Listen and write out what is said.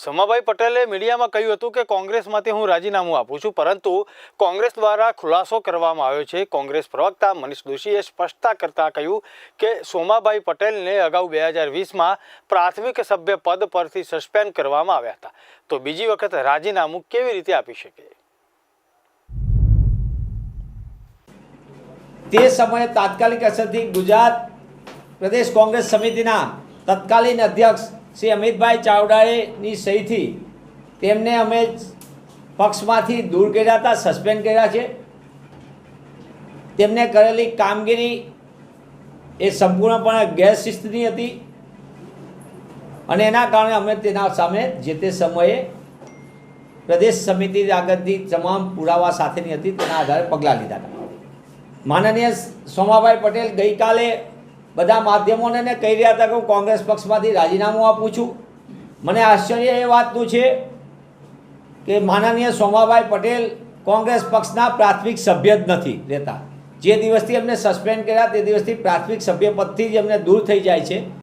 સમાભાઈ પટેલે મીડિયામાં કહ્યું હતું કે કોંગ્રેસમાંથી હું રાજીનામું આપું છું, પરંતુ કોંગ્રેસ દ્વારા ખુલાસો કરવામાં આવ્યો છે. કોંગ્રેસ પ્રવક્તા મનીષ દોશીએ સ્પષ્ટતા કરતાં કહ્યું કે સોમાભાઈ પટેલને અગાઉ બે હજાર વીસમાં પ્રાથમિક સભ્ય પદ પરથી સસ્પેન્ડ કરવામાં આવ્યા હતા. તો બીજી વખત રાજીનામું કેવી રીતે આપી શકે? તે સમયે તાત્કાલિક અસરથી ગુજરાત પ્રદેશ કોંગ્રેસ સમિતિના તત્કાલીન અધ્યક્ષ શ્રી અમિતભાઈ ચાવડાએની સહીથી તેમને અમે પક્ષમાંથી દૂર કર્યા હતા, સસ્પેન્ડ કર્યા છે. તેમને કરેલી કામગીરી એ સંપૂર્ણપણે ગેરશિસ્તની હતી અને એના કારણે અમે તેના સામે જે તે સમયે પ્રદેશ સમિતિ આગળથી તમામ પુરાવા સાથેની હતી તેના આધારે પગલાં લીધા હતા. માનનીય સોમાભાઈ પટેલ ગઈકાલે બધા માધ્યમોને કહી રહ્યા હતા કે હું કોંગ્રેસ પક્ષમાંથી રાજીનામું આપું છું. મને આશ્ચર્ય એ વાતનું છે કે માનનીય સોમાભાઈ પટેલ કોંગ્રેસ પક્ષના પ્રાથમિક સભ્ય જ નથી રહેતા. જે દિવસથી એમને સસ્પેન્ડ કર્યા તે દિવસથી પ્રાથમિક સભ્યપદથી જ એમને દૂર થઈ જાય છે.